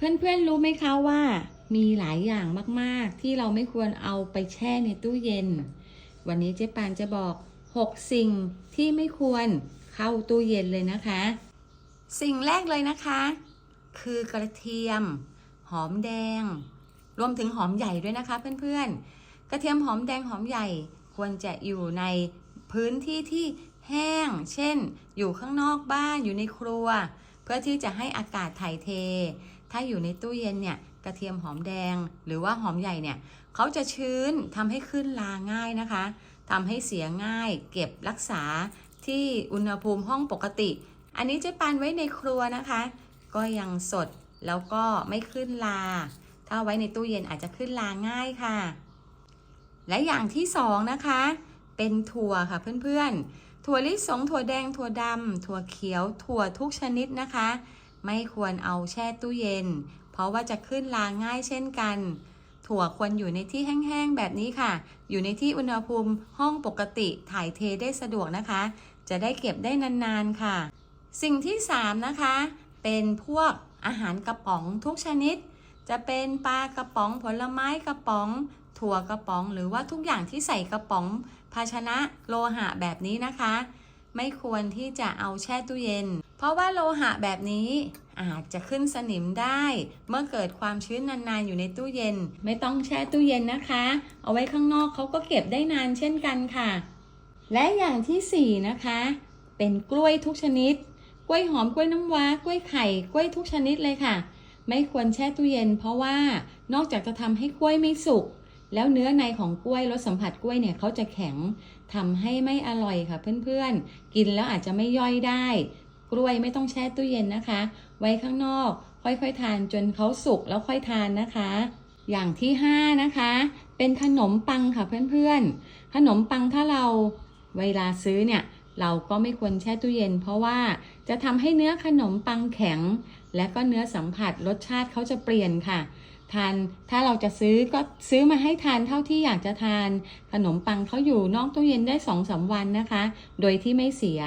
เพื่อนๆรู้ไหมคะว่ามีหลายอย่างมากๆ ที่เราไม่ควรเอาไปแช่ในตู้เย็น วันนี้เจ๊ปานจะบอก 6 สิ่งที่ไม่ควรเข้าตู้เย็นเลยนะคะ สิ่งแรกเลยนะคะ คือกระเทียม หอมแดง รวมถึงหอมใหญ่ด้วยนะคะเพื่อนๆ กระเทียมหอมแดงหอมใหญ่ควรจะอยู่ในพื้นที่ที่แห้ง เช่น อยู่ข้างนอกบ้านอยู่ในครัว เพื่อที่จะให้อากาศถ่ายเท ถ้าอยู่ในตู้เย็นเนี่ยกระเทียมหอมแดงหรือว่าหอมใหญ่เนี่ยเขาจะชื้นทำให้ขึ้นลาง่ายนะคะทำให้เสียง่าย เก็บรักษาที่อุณหภูมิห้องปกติ อันนี้จ๊ปานไว้ในครัวนะคะ ก็ยังสดแล้วก็ไม่ขึ้นลา ถ้าไว้ในตู้เย็นอาจจะขึ้นลาง่ายค่ะ และอย่างที่สองนะคะ เป็นถั่วค่ะเพื่อนๆ ถั่วลิสงถั่วแดงถั่วดำถั่วเขียว ถั่วทุกชนิดนะคะ ไม่ควรเอาแช่ตู้เย็น เพราะว่าจะขึ้นลาง่ายเช่นกัน ถั่วควรอยู่ในที่แห้งๆแบบนี้ค่ะ อยู่ในที่อุณหภูมิห้องปกติถ่ายเทได้สะดวกนะคะ จะได้เก็บได้นานๆค่ะ สิ่งที่สามนะคะ เป็นพวกอาหารกระป๋องทุกชนิด จะเป็นปลากระป๋องผลไม้กระป๋อง ถั่วกระป๋อง หรือว่าทุกอย่างที่ใส่กระป๋อง ภาชนะโลหะแบบนี้นะคะ ไม่ควรที่จะเอาแช่ตู้เย็น เพราะว่าโลหะแบบนี้อาจจะขึ้นสนิมได้ เมื่อเกิดความชื้นนานๆอยู่ในตู้เย็น ไม่ต้องแช่ตู้เย็นนะคะ เอาไว้ข้างนอกเขาก็เก็บได้นานเช่นกันค่ะ และอย่างที่สี่นะคะ เป็นกล้วยทุกชนิด กล้วยหอมกล้วยน้ำว้ากล้วยไข่กล้วยทุกชนิดเลยค่ะ ไม่ควรแช่ตู้เย็น เพราะว่านอกจากจะทำให้กล้วยไม่สุกแล้วเนื้อในของกล้วยรสสัมผัสกล้วยเนี่ยเขาจะแข็งทำให้ไม่อร่อยค่ะเพื่อนๆ กินแล้วอาจจะไม่ย่อยได้ กล้วยไม่ต้องแช่ตู้เย็นนะคะ ไว้ข้างนอก ค่อยๆทานจนเขาสุกแล้วค่อยทานนะคะ อย่างที่ห้านะคะ เป็นขนมปังค่ะเพื่อนๆ ขนมปังถ้าเราเวลาซื้อเนี่ยเราก็ไม่ควรแช่ตู้เย็น เพราะว่าจะทำให้เนื้อขนมปังแข็ง และก็เนื้อสัมผัสรสชาติเขาจะเปลี่ยนค่ะทานถ้าเราจะซื้อก็ซื้อมาให้ทานเท่าที่อยากจะทาน ขนมปังเขาอยู่นอกตู้เย็นได้สองสามวันนะคะ โดยที่ไม่เสีย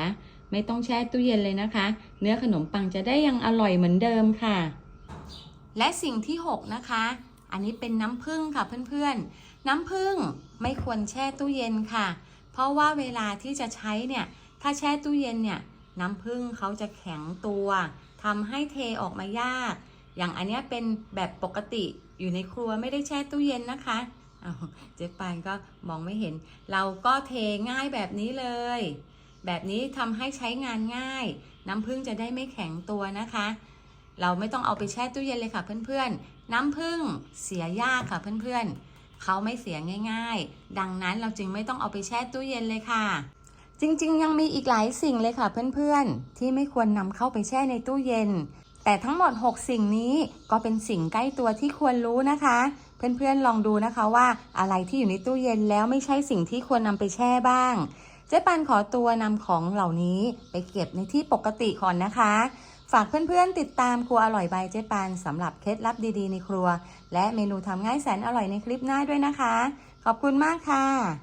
ไม่ต้องแช่ตู้เย็นเลยนะคะ เนื้อขนมปังจะได้ยังอร่อยเหมือนเดิมค่ะ และสิ่งที่ 6 นะคะ อันนี้เป็นน้ำผึ้งค่ะเพื่อนๆ น้ำผึ้งไม่ควรแช่ตู้เย็นค่ะ เพราะว่าเวลาที่จะใช้เนี่ย ถ้าแช่ตู้เย็นเนี่ย น้ำผึ้งเขาจะแข็งตัวทำให้เทออกมายาก อย่างอันนี้เป็นแบบปกติอยู่ในครัวไม่ได้แช่ตู้เย็นนะคะเจ๊ปานก็มองไม่เห็น เราก็เทง่ายแบบนี้เลย แบบนี้ทำให้ใช้งานง่าย น้ำผึ้งจะได้ไม่แข็งตัวนะคะ เราไม่ต้องเอาไปแช่ตู้เย็นเลยค่ะเพื่อนๆ น้ำผึ้งเสียยากค่ะเพื่อนๆ เขาไม่เสียง่าย ๆ ดังนั้นเราจึงไม่ต้องเอาไปแช่ตู้เย็นเลยค่ะ จริงๆ ยังมีอีกหลายสิ่งเลยค่ะเพื่อนๆ ที่ไม่ควรนำเข้าไปแช่ในตู้เย็น แต่ทั้งหมด 6 สิ่งนี้ก็เป็นสิ่งใกล้ตัวที่ควรรู้นะคะ เพื่อนๆ ลองดูนะคะว่าอะไรที่อยู่ในตู้เย็นแล้วไม่ใช่สิ่งที่ควรนำไปแช่บ้าง เจ๊ปันขอตัวนำของเหล่านี้ไปเก็บในที่ปกติก่อนนะคะ ฝากเพื่อนๆติดตามครัวอร่อยใบเจ๊ปันสำหรับเคล็ดลับดีๆในครัว และเมนูทำง่ายแสนอร่อยในคลิปหน้าด้วยนะคะ ขอบคุณมากค่ะ